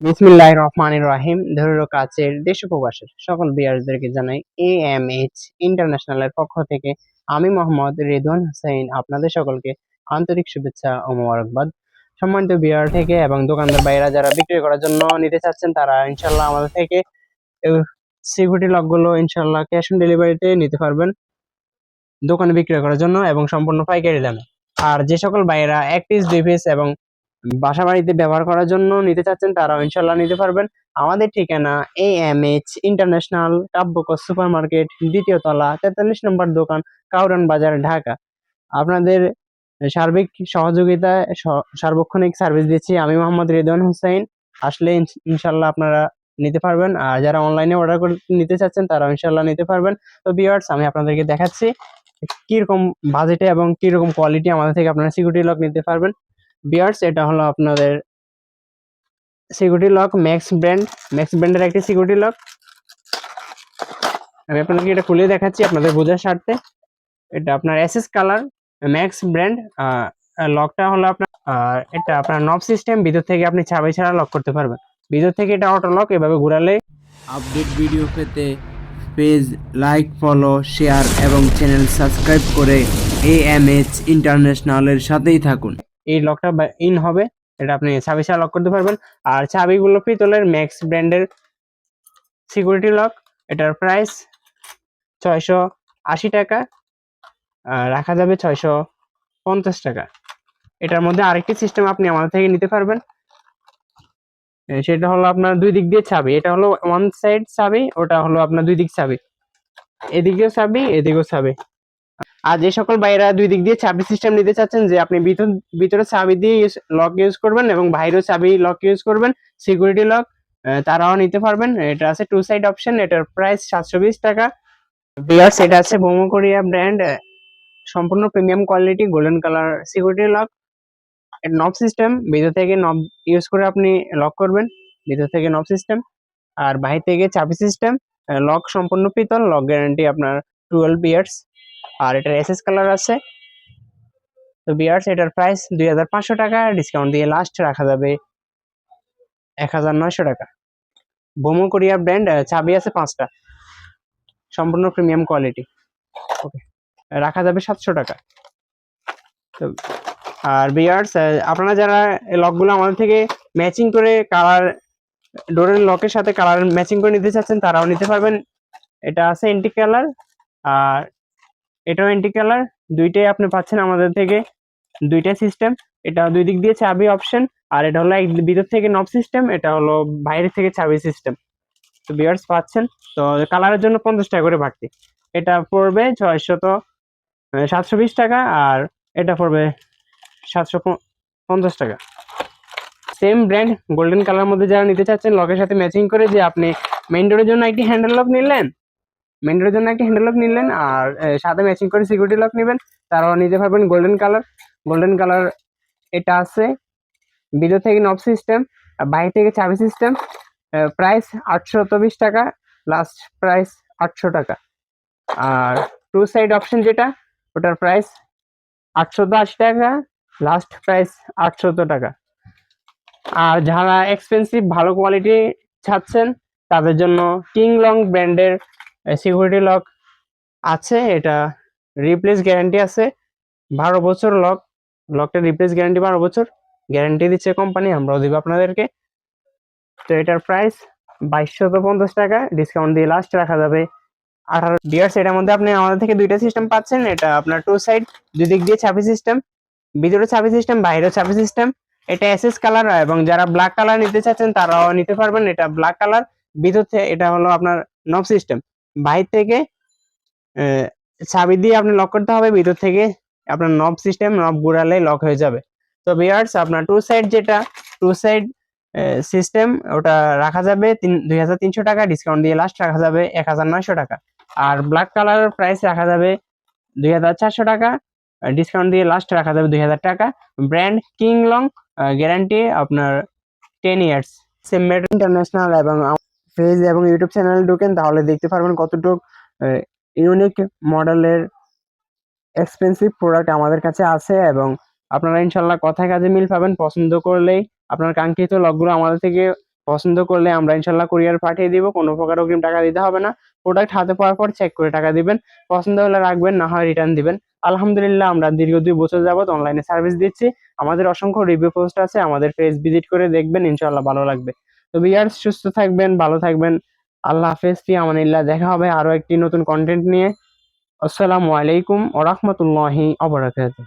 বিসমিল্লাহ রহমান রাহিম। ধরো কাছের দেশ উপবাসের সকল বিয়ারদেরকে জানাই এ এম এইচ ইন্টারন্যাশনালের পক্ষ থেকে। আমি মোহাম্মদ রেদওয়ান হোসেন, আপনাদের সকলকে আন্তরিক শুভেচ্ছা ও মোবারকবাদ। সম্মানিত বিয়ার থেকে এবং দোকানদার বাইরা যারা বিক্রি করার জন্য নিতে চাচ্ছেন, তারা ইনশাল্লাহ আমাদের থেকে সিকিউরিটি লকগুলো ইনশাল্লাহ ক্যাশ অন ডেলিভারিতে নিতে পারবেন। দোকানে বিক্রি করার জন্য এবং সম্পূর্ণ পাইকারি দামে। আর যে সকল বাইরা এক পিস দুই পিস এবং বাসা বাড়িতে ব্যবহার করার জন্য নিতে চাচ্ছেন তারাও ইনশাল্লাহ নিতে পারবেন। আমাদের ঠিকানা এ এম এইচ ইন্টারন্যাশনাল কাব্যকর সুপার মার্কেট দ্বিতীয় তলা, তেতাল্লিশ নম্বর দোকান, কাউরান বাজার, ঢাকা। আপনাদের সার্বিক সহযোগিতায় সার্বক্ষণিক সার্ভিস দিচ্ছি আমি মোহাম্মদ রেদওয়ান হোসেন। আসলে ইনশাল্লাহ আপনারা নিতে পারবেন। আর যারা অনলাইনে অর্ডার করে নিতে চাচ্ছেন তারা ইনশাল্লাহ নিতে পারবেন। তো বিয়ার্স আমি আপনাদেরকে দেখাচ্ছি কীরকম বাজেটে এবং কীরকম কোয়ালিটি আমাদের থেকে আপনারা সিকিউরিটি লক নিতে পারবেন। বিয়ার্স, এটা হলো আপনাদের security lock max brand max ব্র্যান্ডের একটি সিকিউরিটি লক আমি আপনাদেরকে এটা খুলে দেখাচ্ছি আপনাদের বোঝার স্বার্থে। এটা আপনার এসএস কালার ম্যাক্স ব্র্যান্ড লকটা হলো আপনার, আর এটা আপনার নব সিস্টেম ভিতর থেকে আপনি চাবি ছাড়া লক করতে পারবেন। ভিতর থেকে এটা অটো লক এভাবে ঘোরালে আপডেট ভিডিও পেতে পেজ লাইক ফলো শেয়ার এবং চ্যানেল সাবস্ক্রাইব করে এ এম এইচ ইন্টারন্যাশনালের সাথেই থাকুন। এই লকটা ইন হবে, এটা আপনি চাবি ছাড়া লক করতে পারবেন। আর চাবিগুলো পিতলের ম্যাক্স ব্র্যান্ডের সিকিউরিটি লক এটার প্রাইস ছয়শো আশি টাকা রাখা যাবে ছয়শো পঞ্চাশ টাকা। এটার মধ্যে আরেকটি সিস্টেম আপনি আমাদের থেকে নিতে পারবেন। সেটা হলো আপনার দুই দিক দিয়ে চাবি, এটা হলো ওয়ান সাইড চাবি, ওটা হলো আপনার দুই দিক চাবি। এদিকেও চাবি এদিকেও চাবি। আর যে সকল বাইরা দুই দিক দিয়ে চাবি সিস্টেম নিতে চাচ্ছেন, যে আপনি ভিতর চাবি দিয়ে লক ইউজ করবেন এবং বাইরেও চাবি লক ইউজ করবেন সিকিউরিটি লক তারাও নিতে পারবেন। এটা আছে টু সাইড অপশন এটার প্রাইস সাতশো বিশ টাকা। বিয়ার্স এটা আছে বোমো কোরিয়া ব্র্যান্ড সম্পূর্ণ premium quality golden colour security lock knob system ভিতর থেকে নব ইউজ করে আপনি লক করবেন, ভিতর থেকে নব সিস্টেম আর বাহির থেকে চাবি সিস্টেম লক সম্পূর্ণ পিতল লক গ্যারান্টি আপনার টুয়েলভ ইয়ার্স আর এটার এসএস কালার আছে। তো বিয়ার্স এটার প্রাইস দুই হাজার পাঁচশো টাকা ডিসকাউন্ট দিয়ে লাস্ট রাখা যাবে এক হাজার নয়শো টাকা। বোমো কোরিয়া ব্র্যান্ড চাবি আছে পাঁচটা। সম্পূর্ণ প্রিমিয়াম কোয়ালিটি ওকে রাখা যাবে সাতশো টাকা। তো, আর বিয়ার্স আপনারা যারা লকগুলো আমাদের থেকে ম্যাচিং করে কালার ডোরের লকের সাথে কালার ম্যাচিং করে নিতে চাচ্ছেন, তারাও নিতে পারবেন। এটা আছে এন্টি কালার আর এটাও এন্টি কালার দুইটাই আপনি পাচ্ছেন আমাদের থেকে, দুইটা সিস্টেম এটা দুই দিক দিয়ে চাবি অপশন আর এটা হলো এক- ভিতর থেকে নব সিস্টেম এটা হলো বাইরে থেকে চাবি সিস্টেম তো বিয়ার্স পাচ্ছেন, তো কালারের জন্য পঞ্চাশ টাকা করে বাড়তি। এটা পড়বে ছয়শত সাতশো বিশ টাকা, আর এটা পড়বে সাতশো পঞ্চাশ টাকা। সেম ব্র্যান্ড গোল্ডেন কালার মধ্যে যারা নিতে চাচ্ছেন লকের সাথে ম্যাচিং করে যে আপনি মেইন ডোরের জন্য একটি হ্যান্ডেল লক নিলেন মেইন ডোরের জন্য একটি হ্যান্ডেল লক নিলেন আর সাথে ম্যাচিং করে সিকিউরিটি লক নেবেন। তারাও নিতে পারবেন গোল্ডেন কালার গোল্ডেন কালার এটা আছে ভিতর থেকে নব সিস্টেম বাইরে থেকে চাবি সিস্টেম প্রাইস আটশো বিশ টাকা লাস্ট প্রাইস আটশো টাকা। আর টু সাইড অপশন যেটা, ওটার প্রাইস আটশো আশি টাকা লাস্ট প্রাইস আটশো টাকা। আর যারা এক্সপেন্সিভ ভালো কোয়ালিটি চাচ্ছেন তাদের জন্য কিং লং ব্র্যান্ডের সিকিউরিটি লক আছে, এটা রিপ্লেস গ্যারান্টি আছে, বারো বছর লক লকটা রিপ্লেস গ্যারান্টি বারো বছর গ্যারান্টি দিচ্ছে কোম্পানি আমরাও দিব আপনাদেরকে। তো এটার প্রাইস বাইশশত পঞ্চাশ টাকা ডিসকাউন্ট দিয়ে লাস্ট রাখা যাবে। আঠারো বিয়ার্স এটার মধ্যে আপনি আমাদের থেকে দুইটা সিস্টেম পাচ্ছেন, এটা আপনার টু সাইড দুই দিক দিয়ে চাবি সিস্টেম ভিতরে চাবি সিস্টেম বাইরেও চাবি সিস্টেম এটা এসএস কালার এবং যারা ব্ল্যাক কালার নিতে চাচ্ছেন, তারাও নিতে পারবেন। এটা ব্ল্যাক কালার ভিতর এটা হলো আপনার নব সিস্টেম বাইরে থেকে চাবি দিয়ে আপনি লক করতে হবে, ভিতর থেকে আপনার নব সিস্টেম নব ঘুরালে লক হয়ে যাবে। তো বিয়ার্স আপনার টু সাইড যেটা টু সাইড সিস্টেম ওটা রাখা যাবে তিন, দুই হাজার তিনশো টাকা ডিসকাউন্ট দিয়ে লাস্ট রাখা যাবে এক হাজার নয়শো টাকা। আর ব্ল্যাক কালার প্রাইস রাখা যাবে দুই হাজার চারশো টাকা ডিসকাউন্ট দিয়ে লাস্ট রাখা যাবে দুই হাজার টাকা। ব্র্যান্ড কিং লং গ্যারান্টি আপনার টেন ইয়ার্স সেমমেড ইন্টারন্যাশনাল এবং ফেজ এবং ইউটিউব চ্যানেলে ঢুকেন, তাহলে দেখতে পারবেন কতটুকু ইউনিক মডেলের এক্সপেন্সিভ প্রোডাক্ট আমাদের কাছে আছে এবং আপনারা ইনশাল্লাহ কথায় কাজে মিল পাবেন। পছন্দ করলেই আপনার কাঙ্ক্ষিত লকগুলো আমাদের থেকে পছন্দ করলে আমরা ইনশাল্লাহ কুরিয়ার পাঠিয়ে দিব। কোনো প্রকার অগ্রিম টাকা দিতে হবে না। প্রোডাক্ট হাতে পাওয়ার পর চেক করে টাকা দিবেন। পছন্দ হলে রাখবেন, না হয় রিটার্ন দিবেন। আলহামদুলিল্লাহ আমরা দীর্ঘ দুই বছর যাবত অনলাইনে সার্ভিস দিচ্ছি। আমাদের অসংখ্য রিভিউ পোস্ট আছে, আমাদের পেজ ভিজিট করে দেখবেন ইনশাল্লাহ ভালো লাগবে। তো বিয়ার্স, সুস্থ থাকবেন, ভালো থাকবেন। আল্লাহ হাফেজ, ফি আমানিল্লাহ। দেখা হবে আরও একটি নতুন কন্টেন্ট নিয়ে। আসসালামু আলাইকুম ওরহমতুল্লাহি অবরাকাতুহ